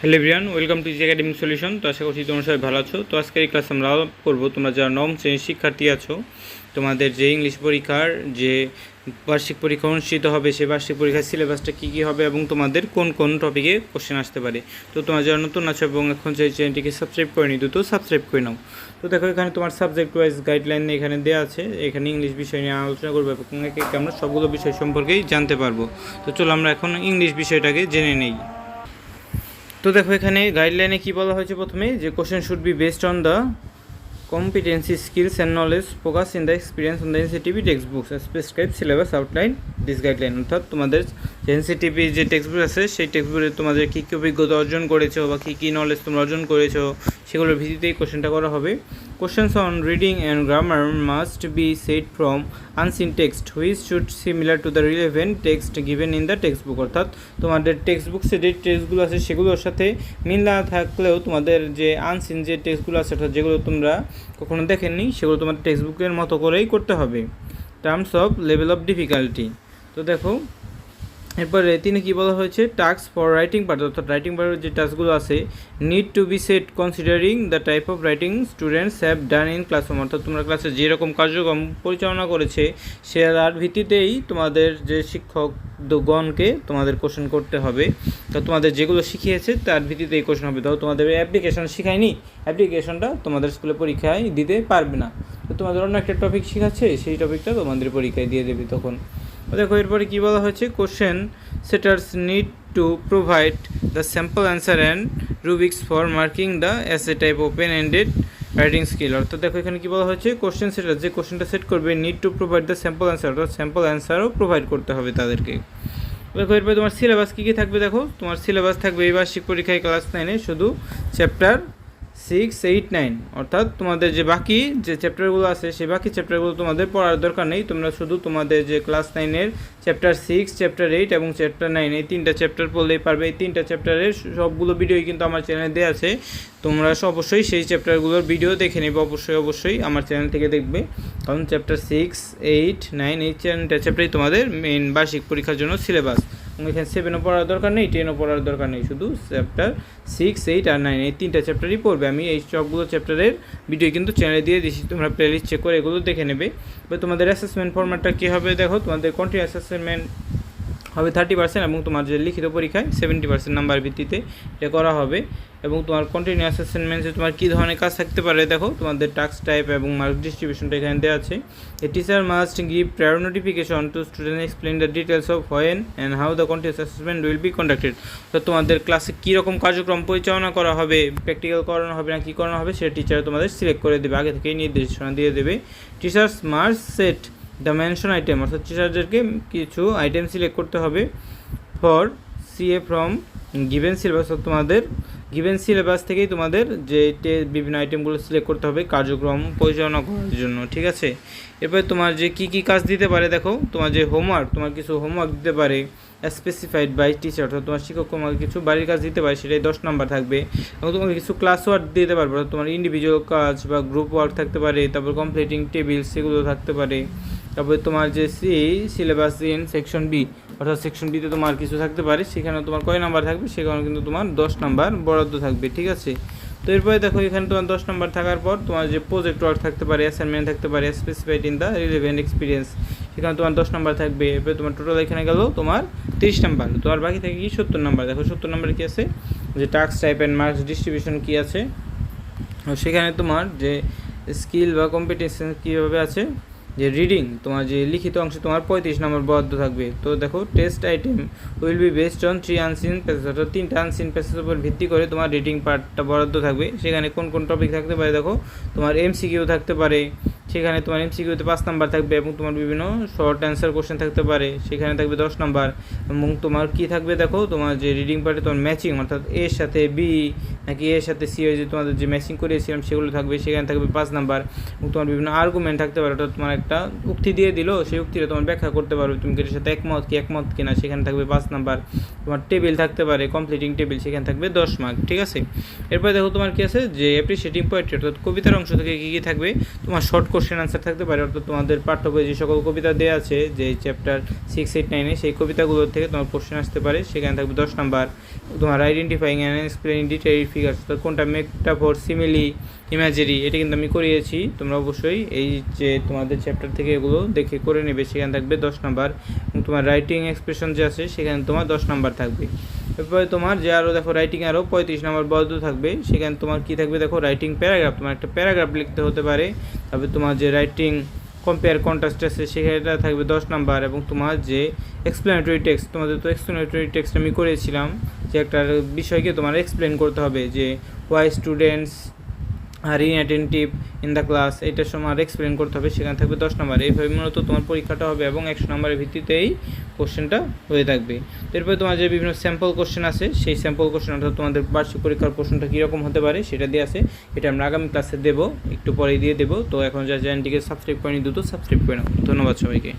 Hello everyone welcome to G academic solution তো আশা করছি তোমরা সবাই ভালো আছো। তো আজকের এই ক্লাস আমরা করব, তোমরা যারা নবম শ্রেণির শিক্ষার্থী আছো, তোমাদের যে ইংলিশ পরীক্ষার যে বার্ষিক পরীক্ষা অনুষ্ঠিত হবে, সেই বার্ষিক পরীক্ষার সিলেবাসটা কী কী হবে এবং তোমাদের কোন কোন টপিকে কোশ্চেন আসতে পারে। তো তোমার যারা নতুন আছো এবং এখন সেই চ্যানেলটিকে সাবস্ক্রাইব করে নিত তো সাবস্ক্রাইব করে নাও। তো দেখো, এখানে তোমার সাবজেক্ট ওয়াইজ গাইডলাইন এখানে দেওয়া আছে। এখানে ইংলিশ বিষয় নিয়ে আলোচনা করব এবং আমরা সবগুলো বিষয় সম্পর্কেই জানতে পারব। তো চলো আমরা এখন ইংলিশ বিষয়টাকে জেনে নেই। তো দেখো এখানে গাইডলাইনে কি বলা হয়েছে প্রথমে যে question should be based on the competency skills and knowledge focus in the experience on the NCTP textbooks as prescribed syllabus outline this guideline অর্থাৎ তোমাদের এনসিটিপি যে টেক্সটবুক আছে, সেই টেক্সটবুকে তোমাদের কী কী অভিজ্ঞতা অর্জন করেছ বা কী কী নলেজ তোমরা অর্জন করেছ, সেগুলোর ভিত্তিতেই কোশ্চেনটা করা হবে। Questions on reading and grammar must be set from unseen text which should similar to the relevant text given in the text book অর্থাৎ তোমাদের টেক্সট বুকসে যে টেক্সটগুলো আছে, সেগুলোর সাথে মিল না থাকলেও তোমাদের যে আনসিন যে টেক্সটগুলো আছে, অর্থাৎ যেগুলো তোমরা কখনো দেখেননি, সেগুলো তোমাদের টেক্সট বুকের মতো করেই করতে হবে। Terms of level of difficulty তো দেখো এরপরে তিনি কি বলা হয়েছে? টাস্ক ফর রাইটিং পার্ট, অর্থাৎ রাইটিং পার্টের যে টাস্কগুলো আছে need to be set considering the type of writing students have done in classroom অর্থাৎ তোমরা ক্লাসে যেরকম কার্যক্রম পরিচালনা করেছে সে সেটার ভিত্তিতেই তোমাদের যে শিক্ষক গণকে তোমাদের কোশ্চেন করতে হবে। তো তোমাদের যেগুলো শিখিয়েছে, তার ভিত্তিতেই কোশ্চেন হবে। তো তোমাদের অ্যাপ্লিকেশন শিখায়নি অ্যাপ্লিকেশনটা তোমাদের স্কুলে পরীক্ষায় দিতে পারবে না। তো তোমাদের অন্য একটা টপিক শিখাচ্ছে, সেই টপিকটা তোমাদের পরীক্ষায় দিয়ে দেবে তখন। দেখো, এরপরে কী বলা হয়েছে? Question setters need to provide the sample answer and rubrics for marking the A type open ended writing skill অর্থাৎ দেখো, এখানে কী বলা হয়েছে? কোশ্চেন সেটার যে কোশ্চেনটা সেট করবে need to provide the sample answer অর্থাৎ স্যাম্পল অ্যান্সারও প্রোভাইড করতে হবে তাদেরকে। দেখো, এরপরে তোমার সিলেবাস কী কী থাকবে দেখো? তোমার সিলেবাস থাকবে এই বার্ষিক পরীক্ষায় ক্লাস নাইনে শুধু চ্যাপ্টার সিক্স এইট নাইন অর্থাৎ তোমাদের যে বাকি যে চ্যাপ্টারগুলো আছে সেই বাকি চ্যাপ্টারগুলো তোমাদের পড়ার দরকার নেই। তোমরা শুধু তোমাদের যে ক্লাস নাইনের চ্যাপ্টার সিক্স চ্যাপ্টার এইট এবং চ্যাপ্টার নাইন এই তিনটা চ্যাপ্টার পড়লেই পারবে। এই তিনটা চ্যাপ্টারের সবগুলো ভিডিওই কিন্তু আমার চ্যানেলে দেওয়া আছে। তোমরা অবশ্যই সেই চ্যাপ্টারগুলোর ভিডিও দেখে নেবে। অবশ্যই অবশ্যই আমার চ্যানেল থেকে দেখবে। কারণ চ্যাপ্টার সিক্স এইট নাইন এই চ্যাপ্টারই তোমাদের মেন বার্ষিক পরীক্ষার জন্য সিলেবাস এখানে সেভেনও পড়ার দরকার নেই টেনও পড়ার দরকার নেই, শুধু চ্যাপ্টার সিক্স এইট আর নাইন এই তিনটা চ্যাপ্টারই পড়বে। আমি এই সবগুলো চ্যাপ্টারের ভিডিও কিন্তু চ্যানেলে দিয়ে দিচ্ছি তোমরা প্লেলিস্ট চেক করে এগুলো দেখে নেবে। এবার তোমাদের অ্যাসেসমেন্ট ফর্ম্যাটটা কী হবে, দেখো, তোমাদের কন্টিনিউ অ্যাসেসমেন্ট হবে থার্টি পার্সেন্ট এবং তোমার যে লিখিত পরীক্ষায় সেভেন্টি পার্সেন্ট নাম্বার ভিত্তিতে এটা করা হবে এবং তোমার কন্টিনিউ অ্যাসেসমেন্টে তোমার কী ধরনের কাজ থাকতে পারে দেখো, তোমাদের টাস্ক টাইপ এবং মার্ক ডিস্ট্রিবিউশনটা এখানে দেওয়া আছে। A teacher must give prior notification to student explain the details of when and how the continuous assessment will be conducted তো তোমাদের ক্লাসে কী রকম কার্যক্রম পরিচালনা করা হবে প্র্যাকটিক্যাল করানো হবে না কী করানো হবে, সেটা টিচার তোমাদের সিলেক্ট করে দেবে, আগে থেকেই নির্দেশনা দিয়ে দেবে। Teachers must set the mention item অর্থাৎ টিচারদেরকে কিছু আইটেম সিলেক্ট করতে হবে for CA from given syllabus তোমাদের গিভেন সিলেবাস থেকেই তোমাদের যে বিভিন্ন আইটেমগুলো সিলেক্ট করতে হবে কার্যক্রম পরিচালনা করার জন্য, ঠিক আছে? এরপরে তোমার যে কি কি কাজ দিতে পারে দেখো, তোমার যে হোমওয়ার্ক তোমার কিছু হোমওয়ার্ক দিতে পারে স্পেসিফাইড বাই টিচার অর্থাৎ তোমার শিক্ষক তোমাকে কিছু বাড়ির কাজ দিতে পারে, সেটাই দশ নাম্বার থাকবে। এবং তোমাকে কিছু ক্লাস ওয়ার্ক দিতে পারবে, অর্থাৎ তোমার ইন্ডিভিজুয়াল কাজ বা গ্রুপ ওয়ার্ক থাকতে পারে, তারপর কমপ্লিটিং টেবিল সেগুলো থাকতে পারে। তারপরে তোমার যে C syllabus in section B অর্থাৎ সেকশন বিতে তোমার কিছু থাকতে পারে সেখানে তোমার কয় নাম্বার থাকবে? সেখানে কিন্তু তোমার দশ নাম্বার বরাদ্দ থাকবে, ঠিক আছে? তো এরপরে দেখো, এখানে তোমার দশ নাম্বার থাকার পর তোমার যে প্রজেক্ট ওয়ার্ক থাকতে পারে অ্যাসাইনমেন্ট থাকতে পারে specified in the relevant experience সেখানে তোমার দশ নাম্বার থাকবে। এরপরে তোমার টোটাল এখানে গেল তোমার তিরিশ নাম্বার তো আর বাকি থাকে কি? সত্তর নাম্বার দেখো, সত্তর নাম্বার কী আছে? যে task type and marks distribution কী আছে? সেখানে তোমার যে স্কিল বা কম্পিটিশন কীভাবে আছে? যে রিডিং তোমার যে লিখিত অংশ, তোমার পঁয়ত্রিশ নম্বর বরাদ্দ থাকবে। তো দেখো test item will be based on three unseen passage অর্থাৎ তিনটা আনসিন প্যাসেজের উপর ভিত্তি করে তোমার রিডিং পার্টটা বরাদ্দ থাকবে। সেখানে কোন কোন টপিক থাকতে পারে দেখো, তোমার এমসিকিউ থাকতে পারে সেখানে তোমার এমসিকিউতে পাঁচ নাম্বার থাকবে এবং তোমার বিভিন্ন শর্ট অ্যান্সার কোশ্চেন থাকতে পারে, সেখানে থাকবে দশ নাম্বার। এবং তোমার কি থাকবে দেখো, তোমার যে রিডিং পার্টে তোমার ম্যাচিং অর্থাৎ এর সাথে বি নাকি এর সাথে সি যে তোমাদের যে ম্যাচিং করিয়েছিলাম সেগুলো থাকবে, সেখানে থাকবে পাঁচ নাম্বার। এবং তোমার বিভিন্ন আর্গুমেন্ট থাকতে পারে, অর্থাৎ তোমার একটা উক্তি দিয়ে দিলো, সেই উক্তিটা তোমার ব্যাখ্যা করতে পারবে। তুমি এর সাথে একমত কি একমত কিনা, সেখানে থাকবে পাঁচ নাম্বার। তোমার টেবিল থাকতে পারে কমপ্লিটিং টেবিল সেখানে থাকবে দশ মার্ক ঠিক আছে? এরপরে দেখো তোমার কি আছে, যে অ্যাপ্রিসিয়েটিং পোয়েট্রি অর্থাৎ কবিতার অংশ থেকে কী কী থাকবে, তোমার শর্ট কোশ্চেন আনসার থাকতে পারে, অর্থাৎ তোমাদের পাঠ্য বই যে সকল কবিতা দেওয়া আছে, যে চ্যাপ্টার সিক্স এইট নাইনে সেই কবিতাগুলোর থেকে তোমার কোশ্চেন আসতে পারে। সেখানে থাকবে দশ নাম্বার, তোমার identifying and explaining detail figures অর্থাৎ কোনটা মেকটাফোর সিমিলি ইমাজিরি এটা কিন্তু আমি করিয়েছি। তোমরা অবশ্যই এই যে তোমাদের চ্যাপ্টার থেকে এগুলো দেখে করে নেবে। সেখানে থাকবে দশ নাম্বার। তোমার রাইটিং এক্সপ্রেশন যে আছে, সেখানে তোমার দশ নাম্বার থাকবে। এরপরে তোমার যে আরও দেখো রাইটিং আরও পঁয়ত্রিশ নম্বর বদ্ধ থাকবে, সেখানে তোমার কি থাকবে দেখো রাইটিং প্যারাগ্রাফ তোমার একটা প্যারাগ্রাফ লিখতে হতে পারে। তারপরে তোমার যে রাইটিং কম্পেয়ার কন্ট্রাস্ট আছে সেখানে থাকবে দশ নাম্বার এবং তোমার যে এক্সপ্লেনেটরি টেক্সট তোমাদের তো এক্সপ্লেনেটরি টেক্সট আমি করেছিলাম, যে একটা বিষয়কে তোমার এক্সপ্লেন করতে হবে যে why students are inattentive in the class এটার সময় আর এক্সপ্লেন করতে হবে, সেখানে থাকবে দশ নম্বর এইভাবে মূলত তোমার পরীক্ষাটা হবে এবং একশো নাম্বারের ভিত্তিতেই কোশ্চেনটা হয়ে থাকবে। তো এরপরে তোমার যে বিভিন্ন স্যাম্পল কোশ্চেন আছে, সেই স্যাম্পল কোশ্চেন অর্থাৎ তোমাদের বার্ষিক পরীক্ষার প্রশ্নটা কীরকম হতে পারে, সেটা দিয়ে আছে। এটা আমরা আগামী ক্লাসে দেবো, একটু পরেই দিয়ে দেবো। তো এখন যা চ্যানেলটিকে সাবস্ক্রাইব করেনি, দ্রুত সাবস্ক্রাইব করে নাও। ধন্যবাদ সবাইকে।